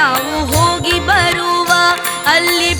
ನಾವು ಹೋಗಿ ಬರುವ ಅಲ್ಲಿ